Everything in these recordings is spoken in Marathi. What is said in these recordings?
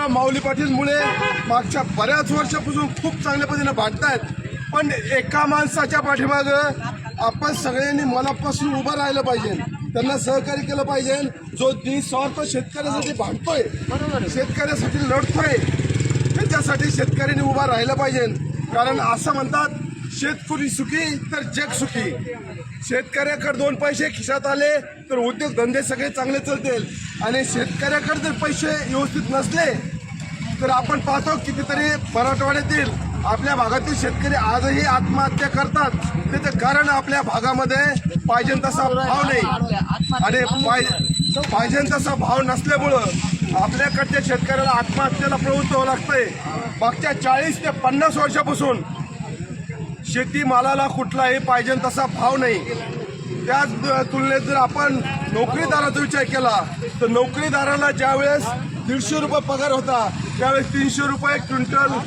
मित्र माऊली पाटील मुळे मागच्या बऱ्याच वर्षापासून खूप चांगल्या पद्धतीने भांडतायत. पण एका माणसाच्या पाठीमागं आपण सगळ्यांनी मनापासून उभं राहिलं पाहिजे. त्यांना सहकार्य केलं पाहिजे. जो निस्वार्थ शेतकऱ्यासाठी भांडतोय शेतकऱ्यासाठी लढतोय त्याच्यासाठी शेतकऱ्यांनी उभा राहिलं पाहिजे. कारण असं म्हणतात शेतकरी सुखी तर जग सुखी. शेतकऱ्याकडे दोन पैसे खिशात आले तर उद्योगधंदे सगळे चांगले चालतील आणि शेतकऱ्याकडे जर पैसे व्यवस्थित नसले तर आपण पाहतो कितीतरी मराठवाड्यातील आपल्या भागातील शेतकरी आजही आत्महत्या करतात. त्याचं कारण आपल्या भागामध्ये पाहिजे तसा भाव नाही. आणि पाहिजे पाहिजे तसा भाव नसल्यामुळं आपल्याकडच्या शेतकऱ्याला आत्महत्येला प्रवृत्त होऊ लागतंय. मागच्या चाळीस ते पन्नास वर्षापासून शेतीमालाला कुठलाही पाहिजे तसा भाव नाही. त्याच तुलनेत जर आपण नोकरीदाराचा विचार केला तर नोकरीदाराला ज्यावेळेस दीडशे रुपये पगार होता त्यावेळेस तीनशे रुपये क्विंटल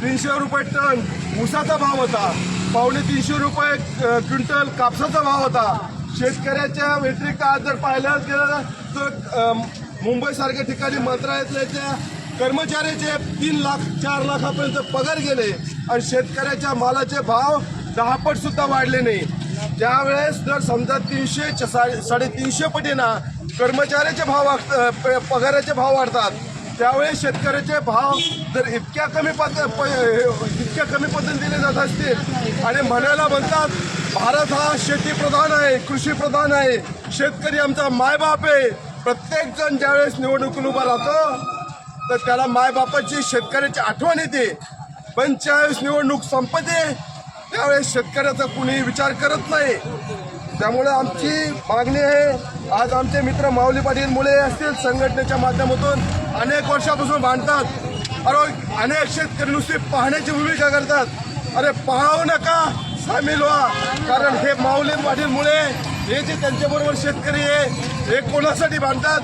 तीनशे रुपये टन ऊसाचा भाव होता. पावणे तीनशे रुपये क्विंटल कापसाचा भाव होता. शेतकऱ्याच्या व्यतिरिक्त आज जर पाहिलं गेलं तर मुंबईसारख्या ठिकाणी मंत्रालयातल्या कर्मचाऱ्याचे तीन लाख चार लाखापर्यंत पगार गेले आणि शेतकऱ्याच्या मालाचे भाव दहापट सुद्धा वाढले नाही. ज्यावेळेस जर समजा तीनशे च- सा- साडेतीनशे पटीना कर्मचाऱ्याचे भाव वाढ- प- पगाराचे भाव वाढतात त्यावेळेस शेतकऱ्याचे भाव जर इतक्या कमी पद प- इतक्या कमी पद्धतीने दिले जात असतील आणि म्हणायला म्हणतात भारत हा शेतीप्रधान आहे कृषी प्रधान आहे शेतकरी आमचा मायबाप आहे. प्रत्येक जण ज्यावेळेस निवडणुकीला उभा राहतो तर त्याला मायबापाची शेतकऱ्याची आठवण येते. पण ज्यावेळेस निवडणूक संपते त्यावेळेस शेतकऱ्याचा कुणी विचार करत नाही. त्यामुळे आमची मागणी आहे आज आमचे मित्र माऊली पाटील मुले असतील संघटनेच्या माध्यमातून अनेक वर्षापासून भांडतात. अरे अनेक शेतकरी नुसते पाहण्याची भूमिका करतात. अरे पाहू नका सामील व्हा. कारण हे माऊली पाटील मुळे हे जे त्यांच्याबरोबर शेतकरी आहे हे कोणासाठी भांडतात?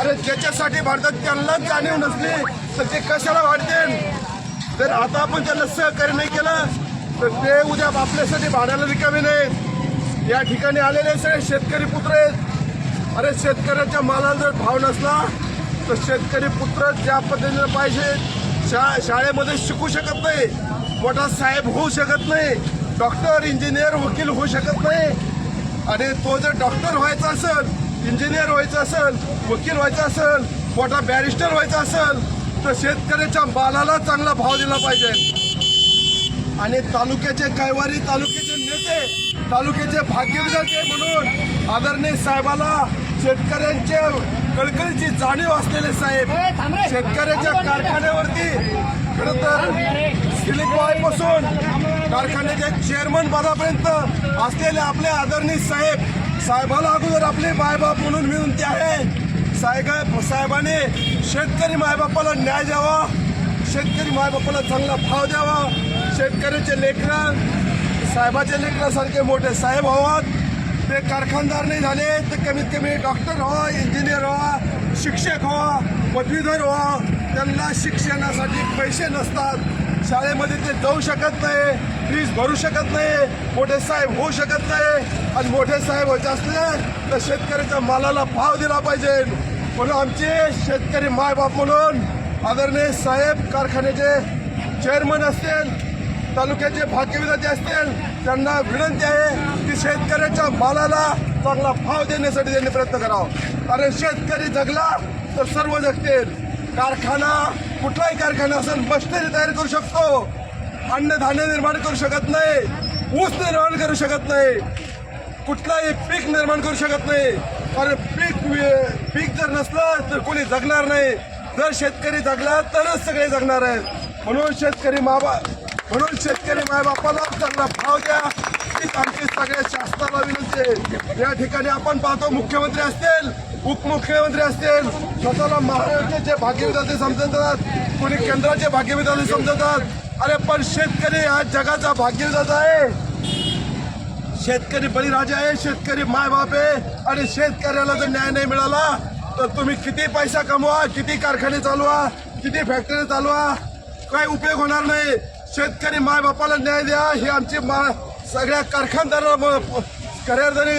अरे ज्याच्यासाठी भांडतात त्यांनाच जाणीव नसली तर ते कशाला भांडतील? जर आता आपण त्यांना सहकार्य नाही केलं तर ते उद्या आपल्यासाठी भाड्याला रिकामे नाहीत. या ठिकाणी आलेले सगळे शेतकरी पुत्र आहेत. अरे शेतकऱ्याच्या मालाला जर भाव नसला तर शेतकरी पुत्र ज्या पद्धतीने पाहिजे शा शाळेमध्ये शिकू शकत नाही. मोठा साहेब होऊ शकत नाही. डॉक्टर इंजिनियर वकील होऊ शकत नाही. आणि तो जर डॉक्टर व्हायचा असेल इंजिनियर व्हायचं असेल वकील व्हायचं असेल मोठा बॅरिस्टर व्हायचा असेल तर शेतकऱ्याच्या मालाला चांगला भाव दिला पाहिजे. आणि तालुक्याचे कैवारी तालुक्याचे नेते तालुक्याचे भाग्यविधाते म्हणून आदरणीय साहेबाला शेतकऱ्यांच्या कळकळीची जाणीव असलेले साहेब शेतकऱ्याच्या कारखान्यावरती. खरं तर सिलिकपासून कारखान्याच्या चेअरमन पदापर्यंत असलेले आपले आदरणीय साहेब साहेबाला अगोदर आपले मायबाप म्हणून विनंती आहे. साहेब साहेबाने शेतकरी मायबापाला न्याय द्यावा शेतकरी मायबापाला चांगला भाव द्यावा. शेतकऱ्याचे लेकरं साहेबाच्या लेकरासारखे मोठे साहेब व्हावात ते कारखानदार नाही झाले तर कमीत कमी डॉक्टर व्हा इंजिनियर व्हा शिक्षक व्हा पदवीधर व्हा त्यांना शिक्षणासाठी पैसे नसतात. शाळेमध्ये ते जाऊ शकत नाही फीस भरू शकत नाही मोठे साहेब होऊ शकत नाही. आणि मोठे साहेब व्हायचे असले तर शेतकऱ्याच्या मालाला भाव दिला पाहिजे. म्हणून आमचे शेतकरी मायबाप म्हणून आदरणीय साहेब कारखान्याचे चेअरमन असतील तालुक्याचे भाग्यविधाते असतील त्यांना विनंती आहे की शेतकऱ्याच्या मालाला चांगला भाव देण्यासाठी त्यांनी प्रयत्न करावा. कारण शेतकरी जगला तर सर्व जगतील. कारखाना कुठलाही कारखाना असेल मशिनरी तयार करू शकतो. अन्नधान्य निर्माण करू शकत नाही. ऊस निर्माण करू शकत नाही. कुठलाही पीक निर्माण करू शकत नाही. कारण पीक पीक जर नसलं तर कोणी जगणार नाही. जर शेतकरी जगला तरच सगळे जगणार आहेत. म्हणून शेतकरी माबा म्हणून शेतकरी मायबापाला चांगला भाव द्या. हीच आमची सगळ्या शासनाला विनंती आहे. या ठिकाणी आपण पाहतो मुख्यमंत्री असतील उपमुख्यमंत्री असतील स्वतःला महाराष्ट्राचे भाग्यविधाते समजतात कोणी केंद्राचे भाग्यविधाते समजतात. अरे पण शेतकरी हा जगाचा भाग्यविधाता आहे. शेतकरी बळीराजा आहे शेतकरी मायबाप आहे. आणि शेतकऱ्याला जर न्याय नाही मिळाला तर तुम्ही किती पैसा कमवा किती कारखाने चालवा किती फॅक्टरी चालवा. काही उपयोग होणार नाही. शेतकरी मायबापाला न्याय द्या हे आमची मा सगळ्या कारखानदाराला करारदारी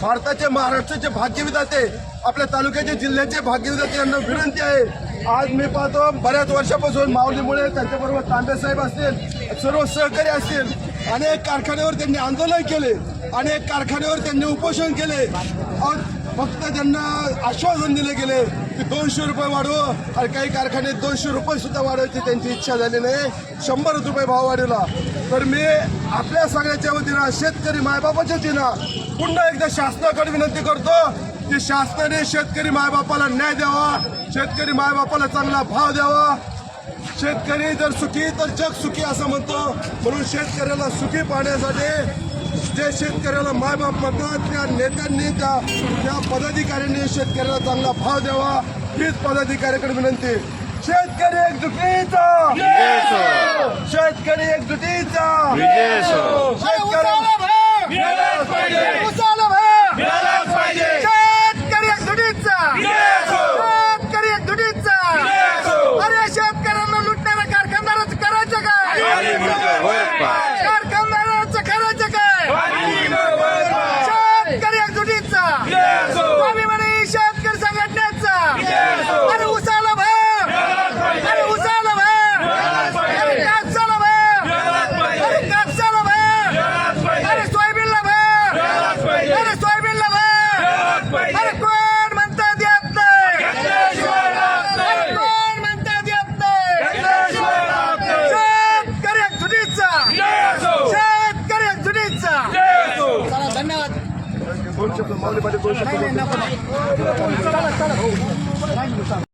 भारताचे महाराष्ट्राचे भाग्यविधाते आपल्या तालुक्याचे जिल्ह्याचे भाग्यविधाते यांना विनंती आहे. आज मी पाहतो बऱ्याच वर्षापासून माऊलीमुळे त्यांच्याबरोबर तांबे साहेब असतील सर्व सहकारी असतील अनेक कारखान्यावर त्यांनी आंदोलन केले अनेक कारखान्यावर त्यांनी उपोषण केले. फक्त त्यांना आश्वासन दिले गेले की दोनशे रुपये वाढवू. आणि काही कारखाने दोनशे रुपये सुद्धा वाढवायची त्यांची इच्छा झाली नाही. शंभर रुपये भाव वाढवला. तर मी आपल्या सगळ्याच्या वतीनं शेतकरी मायबापाच्या वतीनं पुन्हा एकदा शासनाकडे विनंती करतो की शासनाने शेतकरी मायबापाला न्याय द्यावा. शेतकरी मायबापाला चांगला भाव द्यावा. शेतकरी जर सुखी तर जग सुखी असं म्हणतो. म्हणून शेतकऱ्याला सुखी पाहण्यासाठी जे शेतकऱ्याला मायबाप म्हणतात त्या नेत्यांनी त्या त्या पदाधिकाऱ्यांनी शेतकऱ्याला चांगला भाव द्यावा हीच पदाधिकाऱ्याकडे विनंती. शेतकरी एकजुटीचा! शेतकरी एकजुटीचा! शेतकरी उसाला भाव! शेतकरी एक दुडीचा! शेतकरी एक दुडीचा! अरे शेतकऱ्यांना लुटणारा कारखानदाराचं करायचं काय कारखानदाराचं करायचं काय शेतकरी एक दुडीचा! स्वाभिमानी शेतकरी संघटनेचा अरे उसाला भाव अरे उसाला भाव अरे कापसाला भाव अरे कापसाला भाव अरे सोयाबीनला भाव अरे सोयाबीनला भाव अरे कोण म्हणता देत नाही अरे कोण म्हणता देत नाही शेतकरी एक जुडीचा शेतकरी एक जुडीचा चला धन्यवाद दोन शब्द माऊली